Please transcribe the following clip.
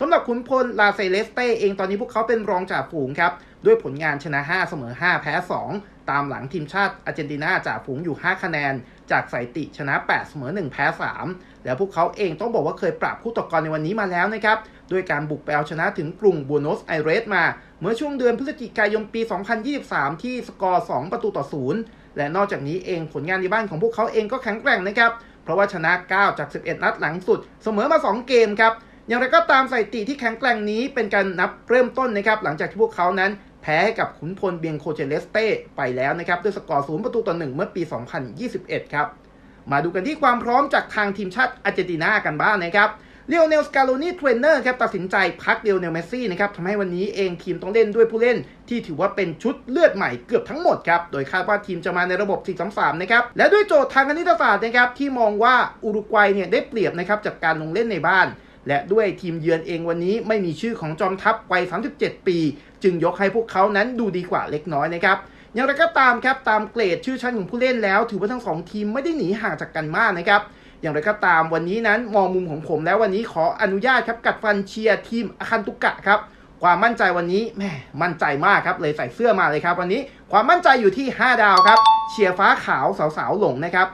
สำหรับขุนพลลาเซเลสเตเองตอนนี้พวกเขาเป็นรองจ่าฝูงครับ ด้วยผลงานชนะ 5 เสมอ 5 แพ้ 2 ตามหลังทีมชาติอาร์เจนตินาจ่าฝูงอยู่ 5 คะแนน จากสถิติชนะ 8 เสมอ 1 แพ้ 3 แล้วพวกเขาเองต้องบอกว่าเคยปราบคู่ต่อกรในวันนี้มาแล้วนะครับ ด้วยการบุกไปเอาชนะถึงกรุงบูโนสไอเรสมา เมื่อช่วงเดือนพฤศจิกายนปี 2023 ที่สกอร์ 2 ประตูต่อ 0 และนอกจากนี้เองผลงานในบ้านของพวกเขาเองก็แข็งแกร่งนะครับเพราะว่าชนะ 9 จาก 11 นัดหลังสุด เสมอมา 2 เกมครับ อย่างไรก็ตามสถิติที่แข็งแกร่งนี้เป็นการนับเริ่มต้นนะครับหลังจากที่พวกเขานั้นแพ้ให้กับขุนพลเบียงโคเจเลสเต้ไปแล้วนะครับด้วยสกอร์0ประตูต่อ1เมื่อปี 2021 ครับ มาดูกันที่ความพร้อมจากทางทีมชาติอาร์เจนตินากันบ้างนะครับเลโอเนลสกาโลนีเทรนเนอร์ครับตัดสินใจพักเลโอเนลเมสซี่นะครับทำให้วันนี้เองทีมต้องเล่นด้วยผู้เล่น ที่ถือว่าเป็นชุดเลือดใหม่เกือบทั้งหมดครับ โดยคาดว่าทีมจะมาในระบบ 4-3-3 นะครับ และด้วยโจทย์ทางคณิตศาสตร์นะครับที่มองว่าอุรุกวัยเนี่ยได้เปรียบนะครับจากการลงเล่นในบ้าน และด้วยทีมเยือนเองวันนี้ไม่มีชื่อของจอมทัพวัย 37 ปี จึงยกให้พวกเขานั้นดูดีกว่าเล็กน้อยนะครับอย่างไรก็ตามครับตามเกรดชื่อชั้นของผู้เล่นแล้ว ถือว่าทั้งสองทีมไม่ได้หนีห่างจากกันมากนะครับอย่างไรก็ตามวันนี้นั้นมองมุมของผมแล้ววันนี้ขออนุญาตครับกัดฟันเชียร์ทีมอาคันตุกะครับความมั่นใจวันนี้แหมมั่นใจมากครับเลยใส่เสื้อมาเลยครับ วันนี้ความมั่นใจอยู่ที่ 5 ดาวครับเชียร์ฟ้าขาวสาวๆหลงนะครับ